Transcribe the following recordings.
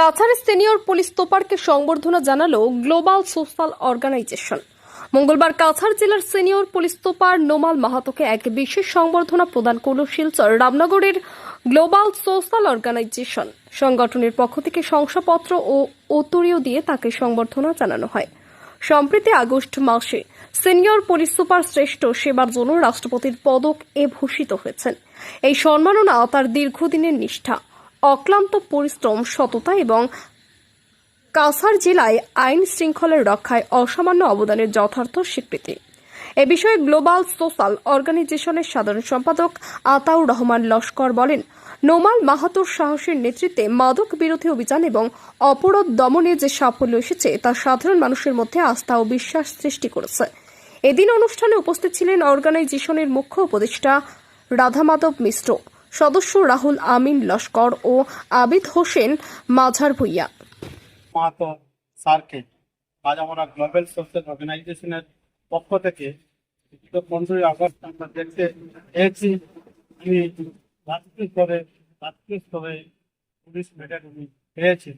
কাছাড়ের senior police তোপারকে সংবর্ধনা জানালো গ্লোবাল সোশ্যাল অর্গানাইজেশন। মঙ্গলবার কাছাড় জেলার সিনিয়র পুলিশ তোপার নোমাল মাহাতোকে এক বিশেষ সংবর্ধনা প্রদান করল শিলচর রামনগরের গ্লোবাল সোশ্যাল অর্গানাইজেশন। সংগঠনের পক্ষ থেকে শংসাপত্র ও উত্তরীয় দিয়ে তাকে সংবর্ধনা জানানো হয়। সম্প্রতি আগস্ট মাসে সিনিয়র পুলিশ সুপার শ্রেষ্ঠ সেবার জন্য রাষ্ট্রপতির পদক এ ভূষিত হয়েছেন। এই সম্মাননা তার দীর্ঘদিনের নিষ্ঠা। অক্লান্ত পরিশ্রম, সততা এবং কাছাড় জেলায় আইন শৃঙ্খলার রক্ষায় অসামান্য অবদানের যথার্থ স্বীকৃতি। এ বিষয়ে গ্লোবাল সোশ্যাল অর্গানাইজেশনের সাধারণ সম্পাদক আতাউর রহমান লস্কর বলেন, নোমাল মাহাতোর সাহসের নেতৃত্বে মাদক বিরোধী অভিযান এবং অপরাধ দমনে যে সাফল্য এসেছে, তা সাধারণ মানুষের মধ্যে আস্থা ও বিশ্বাস সৃষ্টি করেছে। এদিন অনুষ্ঠানে উপস্থিত ছিলেন অর্গানাইজেশনের মুখ্য উপদেষ্টা রাধামাধব মিশ্র। সদস্য রাহুল, আমিন, লস্কর ও আবিদ হোসেন মাঝার ভুইয়া। মাহাতো স্যারকে আজ আমরা গ্লোবাল সোশ্যাল অর্গানাইজেশনের পক্ষ থেকে পনেরোই আগস্ট আমরা দেখতে পেয়েছি। তিনি রাষ্ট্রীয় স্তরে রাষ্ট্রীয় স্তরে পুলিশ মেডেল উনি পেয়েছেন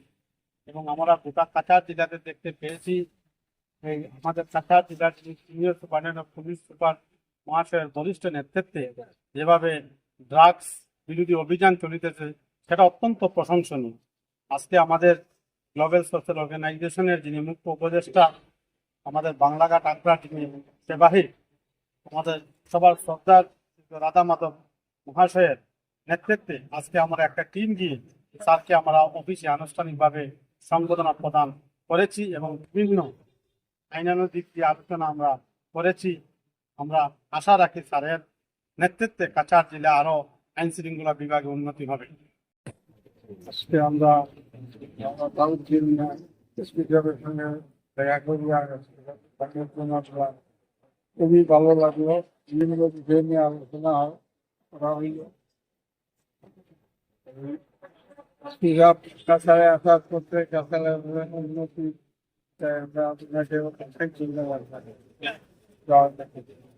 এবং আমরা গোটা কাছাড় জেলাতে দেখতে পেয়েছি। এই আমাদের কাছাড় জেলার সিনিয়র অফ পুলিশ সুপার মহাশয়ের বরিষ্ঠ নেতৃত্বে যেভাবে ড্রাগস বিরোধী অভিযান চলিতেছে, সেটা অত্যন্ত প্রশংসনীয়। আজকে আমাদের গ্লোবাল সোশ্যাল অর্গানাইজেশনের যিনি মুখ্য উপদেষ্টা, আমাদের বাংলাঘাট আগ্রা যিনি সেবাহী, আমাদের সবার শ্রদ্ধার রাধা মাধব মহাশয়ের নেতৃত্বে আজকে আমরা একটা টিম গিয়ে স্যারকে আমরা অফিসে আনুষ্ঠানিকভাবে সম্বোধনা প্রদান করেছি এবং বিভিন্ন আইনানুগ দিক দিয়ে আলোচনা আমরা করেছি। আমরা আশা রাখি স্যারের নেতৃত্বে কাছাড় জেলা আরও আইন বিভাগে উন্নতি হবে। আমরা খুবই ভালো লাগল। বিভিন্ন বিষয় নিয়ে আলোচনা করা হইল। কাছাড়ে আসার করতে উন্নতি আপনাকে হিন্দ।